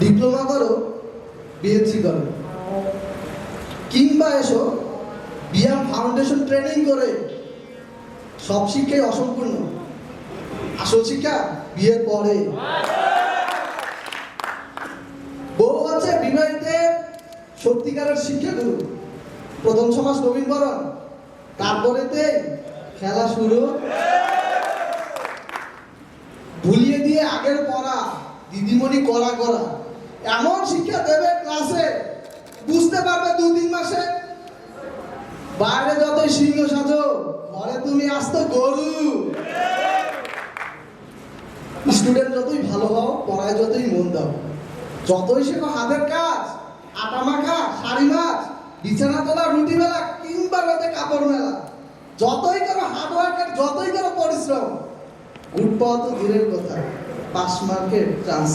Diploma করো BSc করো। কিংবা এসো বিয়াম ফাউন্ডেশন ট্রেনিং করে। সব শিক্ষাই অসম্পূর্ণ। আসল শিক্ষা বিয়ের পরে। বউ হচ্ছে বিবাহিতের সত্যিকারের শিক্ষাগুরু। প্রথম সমাজ নবীনবরণ তারপরেতে খেলা শুরু। ভুলিয়ে দিয়ে আগের পড়া, দিদিমণি করা করা এমন শিক্ষা দেবে ক্লাসে, বুঝতে পারবে দু তিন মাসে? বাইরে যতই সিংহ সাজো, ঘরে তুমি আসতো গরু। স্টুডেন্ট যতই ভালো হও, পড়ায় যতই মন দাও। যতই শেখো হাতের কাজ, আটা মাখা, শাড়ি মাছ, বিছানা তোলা, রুটি মেলা, কিংবা রোদে কাপড় মেলা, যতই করো হার্ড ওয়ার্কের যতই করো পরিশ্রম গুড পাওয়া তো দূরের কথা, পাস মার্কের চান্স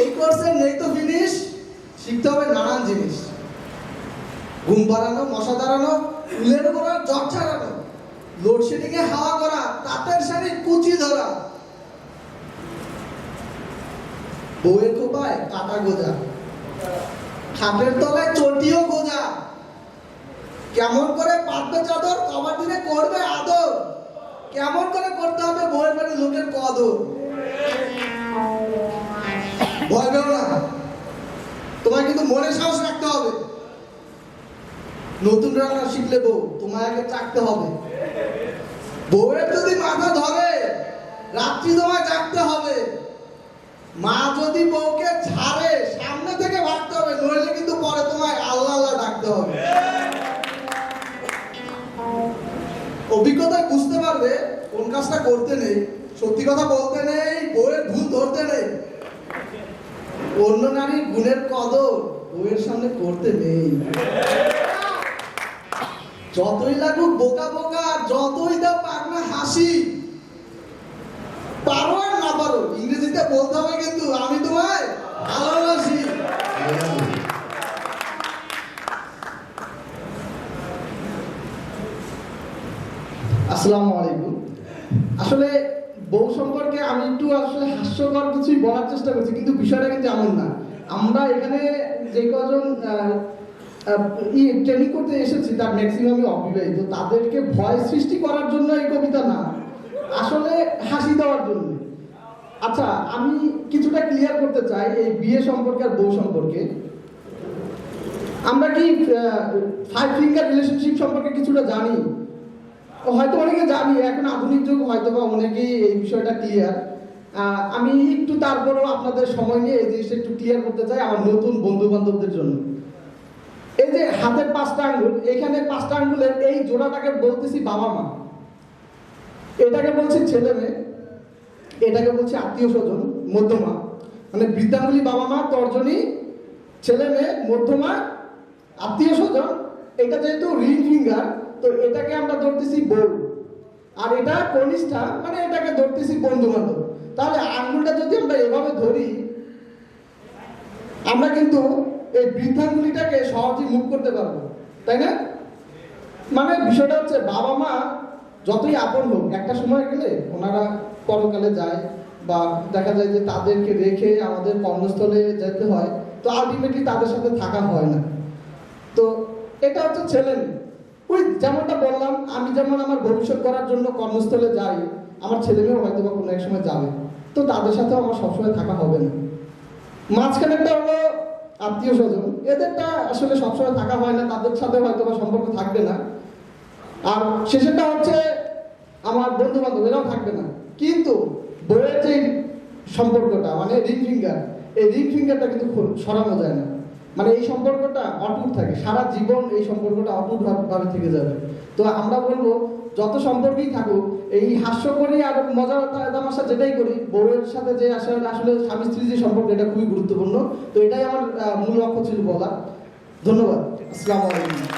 এই কোর্সের নেই তো ফিনিশ শিখতে হবে নানান জিনিস। ঘুম পাড়ানো, মশা দাঁড়ানো উলের করা জগ ছাড়ানো। লোডশেডিং এ হাওয়া করা, তাঁতের শাড়ি, কুচি ধরা। বউয়ের কোপায় কাটা গোজা। খাটের তলায় চটিও গোজা। কেমন করে পাতবে চাদর কবার দিনে করবে আদর? কেমন করে করতে হবে বউয়ের বাড়ি লোকের কদর? মনে সাহস রাখতে হবে। নতুন রান্না শিখলে বউ আগে চাকতে হবে। বউয়ের যদি মাথা ধরে, রাত্রি তোমায় জাগতে হবে। মা যদি বউকে ছাড়ে, সামনে থেকে ভাবতে হবে, নইলে কিন্তু পরে তোমায় আল্লাহ আল্লাহ ডাকতে হবে। অভিজ্ঞতায় বুঝতে পারবে, কোন কাজটা করতে নেই। সত্যি কথা বলতে নেই, বউয়ের ভুল ধরতে নেই। অন্য নারীর গুণের কদর। বউয়ের সামনে করতে নেই। যতই লাগুক, বোকা বোকা যতই দাও পাকনা হাসি। পারো আর না পারো, ইংরেজিতে বলতে হবে কিন্তু, আমি তোমায় ভালোবাসি। আসসালামু আলাইকুম। আসলে বউ সম্পর্কে আমি একটু আসলে হাস্যকর কিছুই বলার চেষ্টা করছি, কিন্তু বিষয়টা কিন্তু এমন না। আমরা এখানে যে কজন আহ, আহ, ই ট্রেনিং করতে এসেছি তার ম্যাক্সিমামই অবিবাহিত। তাদেরকে ভয় সৃষ্টি করার জন্য এই কবিতা না। আসলে হাসি দেওয়ার জন্য। আচ্ছা আমি কিছুটা ক্লিয়ার করতে চাই এই বিয়ে সম্পর্কে আর বউ সম্পর্কে। আমরা কি ফাইভ ফিঙ্গার রিলেশনশিপ সম্পর্কে কিছুটা জানি? হয়তো অনেকে জানি এখন আধুনিক যুগ হয়তো বা অনেকেই এই বিষয়টা ক্লিয়ার আমি একটু তারপরেও আপনাদের সময় নিয়ে এই জিনিসটা একটু ক্লিয়ার করতে চাই আমার নতুন বন্ধু বান্ধবদের জন্য। এই যে হাতের পাঁচটা আঙ্গুল, এখানে পাঁচটা আঙ্গুলের এই জোড়াটাকে বলতেছি বাবা মা। এটাকে বলছি ছেলে মেয়ে, এটাকে বলছি আত্মীয় স্বজন, মধ্যমা। মানে বৃদ্ধাঙ্গুলি বাবা মা, তর্জনী, ছেলে মেয়ে, মধ্যমা, আত্মীয় স্বজন, এটা যেহেতু রিং ফিঙ্গার, তো এটাকে আমরা ধরতেছি বউ। আর এটা কনিষ্ঠা মানে এটাকে ধরতেছি বন্ধু বান্ধব তাহলে আঙ্গুলটা যদি আমরা এভাবে ধরি, আমরা কিন্তু এই বৃদ্ধাঙ্গুলিটাকে সহজেই মুখ করতে পারব, তাই না? মানে বিষয়টা হচ্ছে বাবা মা যতই আপন হোক, একটা সময় গেলে ওনারা পরকালে যায় বা দেখা যায় যে তাদেরকে রেখে আমাদের কর্মস্থলে যেতে হয়, তো আলটিমেটলি তাদের সাথে থাকা হয় না। তো এটা হচ্ছে ছেলে। ওই যেমনটা বললাম, আমি যেমন আমার ভবিষ্যৎ করার জন্য কর্মস্থলে যাই, আমার ছেলে মেয়েও হয়তো বা কোনো এক সময় যাবে। তো তাদের সাথেও আমার সবসময় থাকা হবে না। মাঝখানেরটা হলো আত্মীয় স্বজন। এদেরটা আসলে সবসময় থাকা হয় না, তাদের সাথে হয়তো বা সম্পর্ক থাকবে না। আর শেষেরটা হচ্ছে আমার বন্ধু বান্ধব এরাও থাকবে না। কিন্তু বইয়ের যে সম্পর্কটা মানে রিং ফিঙ্গার, এই রিং ফিঙ্গারটা কিন্তু সরানো যায় না। মানে এই সম্পর্কটা অটুট থাকে, সারা জীবন এই সম্পর্কটা অটুট ভাবে থেকে যাবে। তো আমরা বলব যত সম্পর্কেই থাকুক, এই হাস্য করি আর মজার তামাশা যেটাই করি, বউয়ের সাথে যে আসলে আসলে স্বামী স্ত্রী যে সম্পর্ক, এটা খুবই গুরুত্বপূর্ণ। তো এটাই আমার মূল লক্ষ্য ছিল বলা ধন্যবাদ। আসসালামু আলাইকুম।